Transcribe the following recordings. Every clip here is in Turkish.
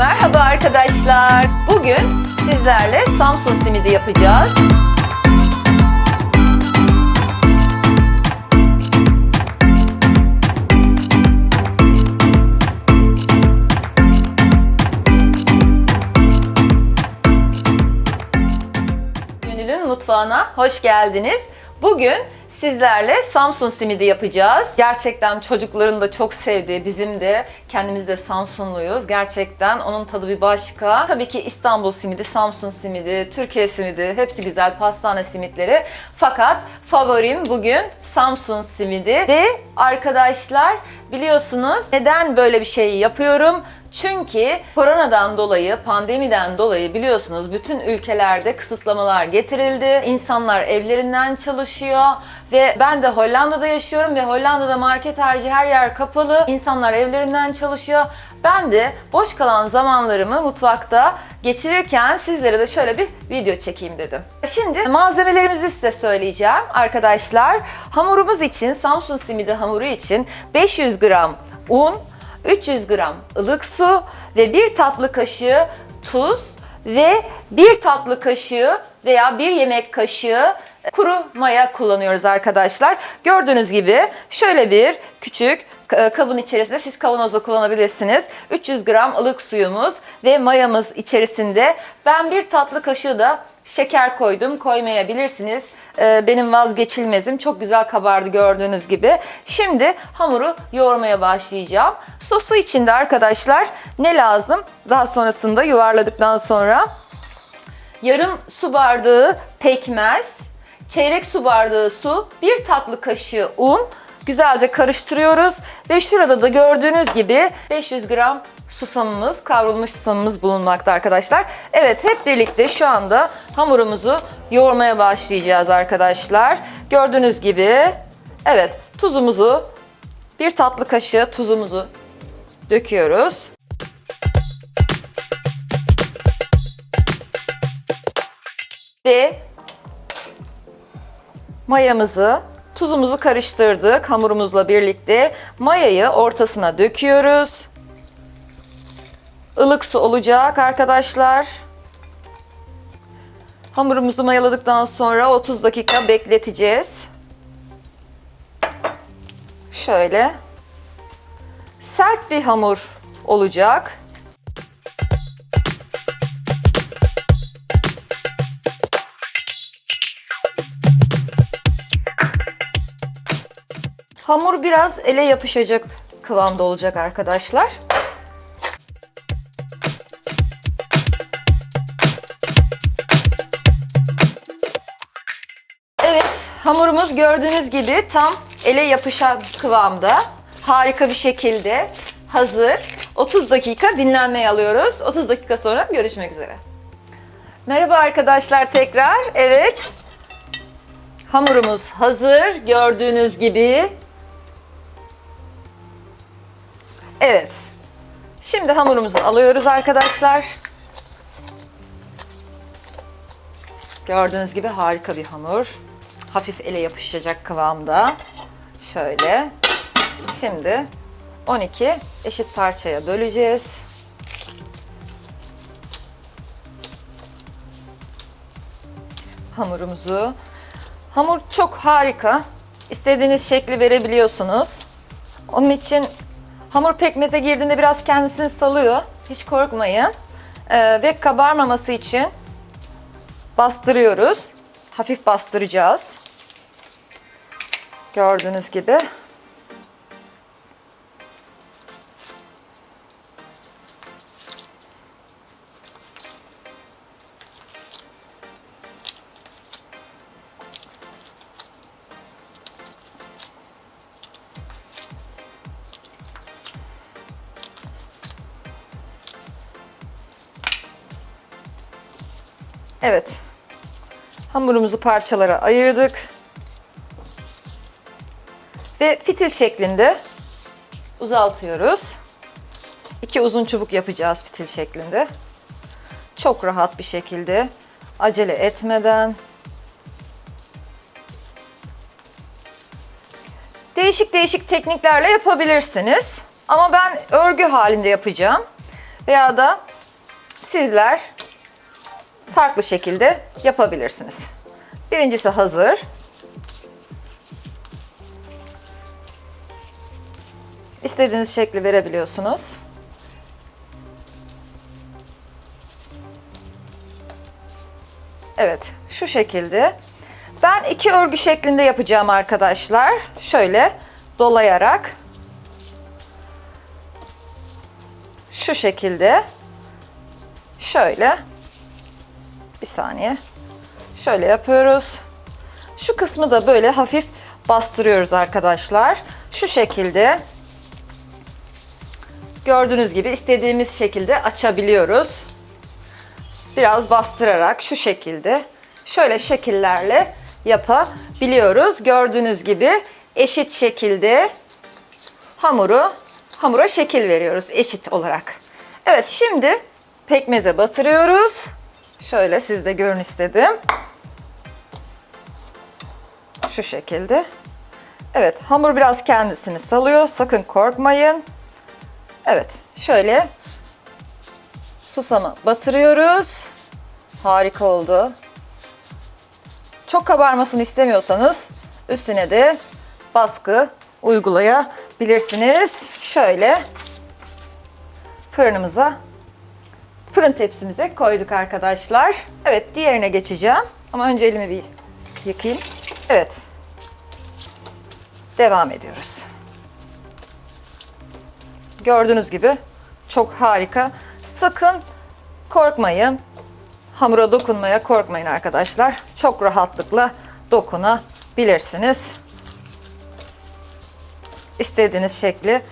Merhaba arkadaşlar. Bugün sizlerle Samsun simidi yapacağız. Gönül'ün mutfağına hoş geldiniz. Bugün sizlerle Samsun simidi yapacağız. Gerçekten çocukların da çok sevdiği, bizim de kendimiz de Samsunluyuz. Gerçekten onun tadı bir başka. Tabii ki İstanbul simidi, Samsun simidi, Türkiye simidi hepsi güzel pastane simitleri. Fakat favorim bugün Samsun simidi. Ve arkadaşlar biliyorsunuz neden böyle bir şey yapıyorum? Çünkü koronadan dolayı, pandemiden dolayı biliyorsunuz bütün ülkelerde kısıtlamalar getirildi. İnsanlar evlerinden çalışıyor ve ben de Hollanda'da yaşıyorum ve Hollanda'da market harici her yer kapalı. İnsanlar evlerinden çalışıyor. Ben de boş kalan zamanlarımı mutfakta geçirirken sizlere de şöyle bir video çekeyim dedim. Şimdi malzemelerimizi size söyleyeceğim arkadaşlar. Hamurumuz için, Samsun simidi hamuru için 500 gram un, 300 gram ılık su ve 1 tatlı kaşığı tuz ve 1 tatlı kaşığı veya 1 yemek kaşığı kuru maya kullanıyoruz arkadaşlar. Gördüğünüz gibi şöyle bir küçük e, kabın içerisinde siz kavanozda kullanabilirsiniz. 300 gram ılık suyumuz ve mayamız içerisinde. Ben bir tatlı kaşığı da şeker koydum. Koymayabilirsiniz. E, Benim vazgeçilmezim. Çok güzel kabardı gördüğünüz gibi. Şimdi hamuru yoğurmaya başlayacağım. Sosu içinde arkadaşlar ne lazım? Daha sonrasında yuvarladıktan sonra yarım su bardağı pekmez, çeyrek su bardağı su, bir tatlı kaşığı un güzelce karıştırıyoruz ve şurada da gördüğünüz gibi 500 gram susamımız, kavrulmuş susamımız bulunmakta arkadaşlar. Evet hep birlikte şu anda hamurumuzu yoğurmaya başlayacağız arkadaşlar. Gördüğünüz gibi evet tuzumuzu bir tatlı kaşığı tuzumuzu döküyoruz. Ve mayamızı, tuzumuzu karıştırdık hamurumuzla birlikte. Mayayı ortasına döküyoruz. Ilık su olacak arkadaşlar. Hamurumuzu mayaladıktan sonra 30 dakika bekleteceğiz. Şöyle sert bir hamur olacak. Hamur biraz ele yapışacak kıvamda olacak arkadaşlar. Hamurumuz gördüğünüz gibi tam ele yapışan kıvamda. Harika bir şekilde hazır. 30 dakika dinlenmeye alıyoruz. 30 dakika sonra görüşmek üzere. Merhaba arkadaşlar tekrar. Evet, Hamurumuz hazır. Gördüğünüz gibi. Evet. Şimdi hamurumuzu alıyoruz arkadaşlar. Gördüğünüz gibi harika bir hamur. Hafif ele yapışacak kıvamda. Şöyle. Şimdi 12 eşit parçaya böleceğiz. Hamurumuzu Hamur çok harika. İstediğiniz şekli verebiliyorsunuz. Onun için hamur pekmeze girdiğinde biraz kendisini salıyor. Hiç korkmayın. Ee, ve kabarmaması için bastırıyoruz. Hafif bastıracağız. Gördüğünüz gibi. Evet. Hamurumuzu parçalara ayırdık. Ve fitil şeklinde uzaltıyoruz. İki uzun çubuk yapacağız fitil şeklinde. Çok rahat bir şekilde acele etmeden Değişik değişik tekniklerle yapabilirsiniz. Ama ben örgü halinde yapacağım. Veya da sizler farklı şekilde yapabilirsiniz. Birincisi hazır. İstediğiniz şekli verebiliyorsunuz. Evet, şu şekilde. Ben iki örgü şeklinde yapacağım arkadaşlar. Şöyle dolayarak şu şekilde şöyle bir saniye şöyle yapıyoruz. Şu kısmı da böyle hafif bastırıyoruz arkadaşlar. Şu şekilde gördüğünüz gibi istediğimiz şekilde açabiliyoruz. Biraz bastırarak şu şekilde şöyle şekillerle yapabiliyoruz. Gördüğünüz gibi eşit şekilde hamuru hamura şekil veriyoruz eşit olarak. Evet şimdi pekmeze batırıyoruz. Şöyle siz de görün istedim. Şu şekilde. Evet hamur biraz kendisini salıyor. Sakın korkmayın. Evet şöyle susamı batırıyoruz. Harika oldu. Çok kabarmasını istemiyorsanız üstüne de baskı uygulayabilirsiniz. Şöyle fırınımıza fırın tepsimize koyduk arkadaşlar. Evet diğerine geçeceğim. Ama önce elimi bir yıkayayım. Evet. Devam ediyoruz. Gördüğünüz gibi çok harika. Sakın korkmayın. Hamura dokunmaya korkmayın arkadaşlar. Çok rahatlıkla dokunabilirsiniz. İstediğiniz şekli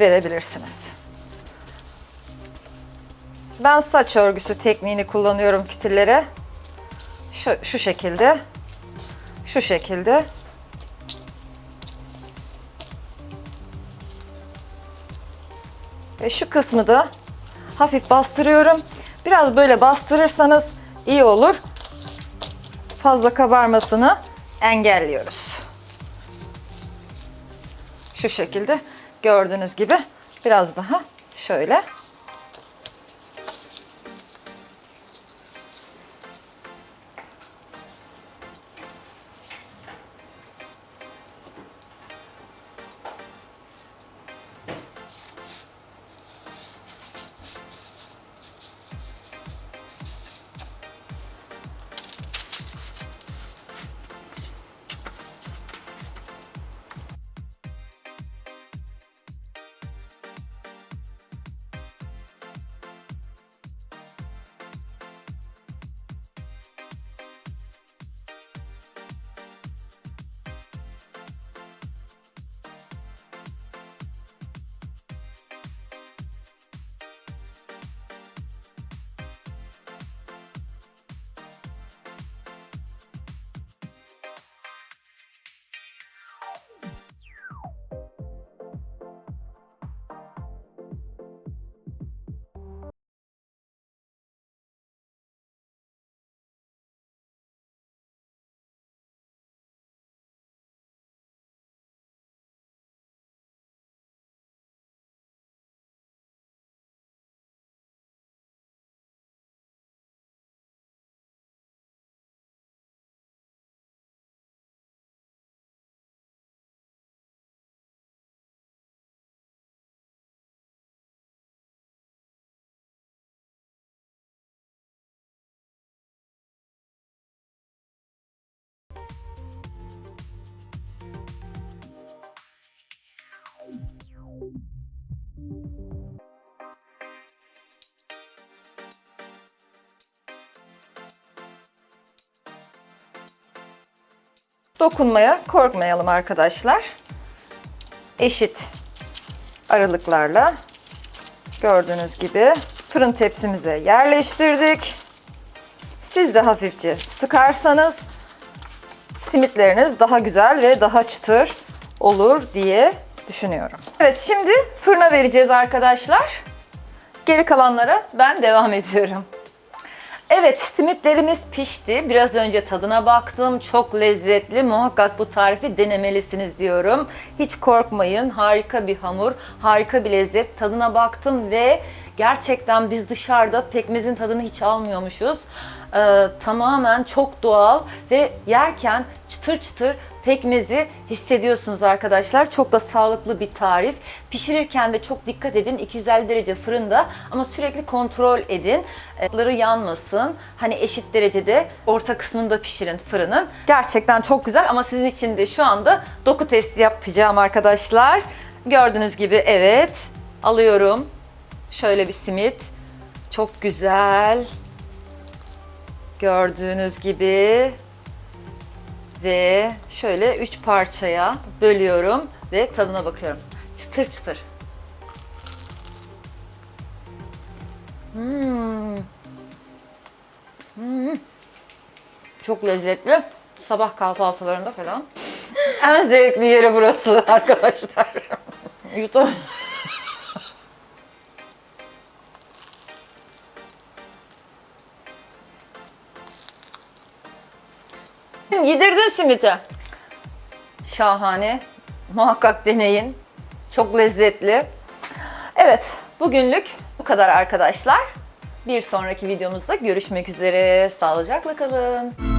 verebilirsiniz. Ben saç örgüsü tekniğini kullanıyorum fitillere. Şu, şu şekilde. Şu şekilde. Ve şu kısmı da hafif bastırıyorum. Biraz böyle bastırırsanız iyi olur. Fazla kabarmasını engelliyoruz. Şu şekilde gördüğünüz gibi biraz daha şöyle. Dokunmaya korkmayalım arkadaşlar. Eşit aralıklarla gördüğünüz gibi fırın tepsimize yerleştirdik. Siz de hafifçe sıkarsanız simitleriniz daha güzel ve daha çıtır olur diye düşünüyorum. Evet şimdi fırına vereceğiz arkadaşlar. Geri kalanlara ben devam ediyorum. Evet simitlerimiz pişti. Biraz önce tadına baktım. Çok lezzetli. Muhakkak bu tarifi denemelisiniz diyorum. Hiç korkmayın. Harika bir hamur, harika bir lezzet. Tadına baktım ve Gerçekten biz dışarıda pekmezin tadını hiç almıyormuşuz. Ee, tamamen çok doğal ve yerken çıtır çıtır pekmezi hissediyorsunuz arkadaşlar. Çok da sağlıklı bir tarif. Pişirirken de çok dikkat edin. 250 derece fırında ama sürekli kontrol edin. Etleri yanmasın. Hani eşit derecede orta kısmında pişirin fırının. Gerçekten çok güzel ama sizin için de şu anda doku testi yapacağım arkadaşlar. Gördüğünüz gibi evet alıyorum. Şöyle bir simit. Çok güzel. Gördüğünüz gibi ve şöyle üç parçaya bölüyorum ve tadına bakıyorum. Çıtır çıtır. Hmm. Hmm. Çok lezzetli. Sabah kahvaltılarında falan. En zevkli yeri burası arkadaşlar. Yutam. Yedirdin simiti. Şahane. Muhakkak deneyin. Çok lezzetli. Evet, bugünlük bu kadar arkadaşlar. Bir sonraki videomuzda görüşmek üzere. Sağlıcakla kalın.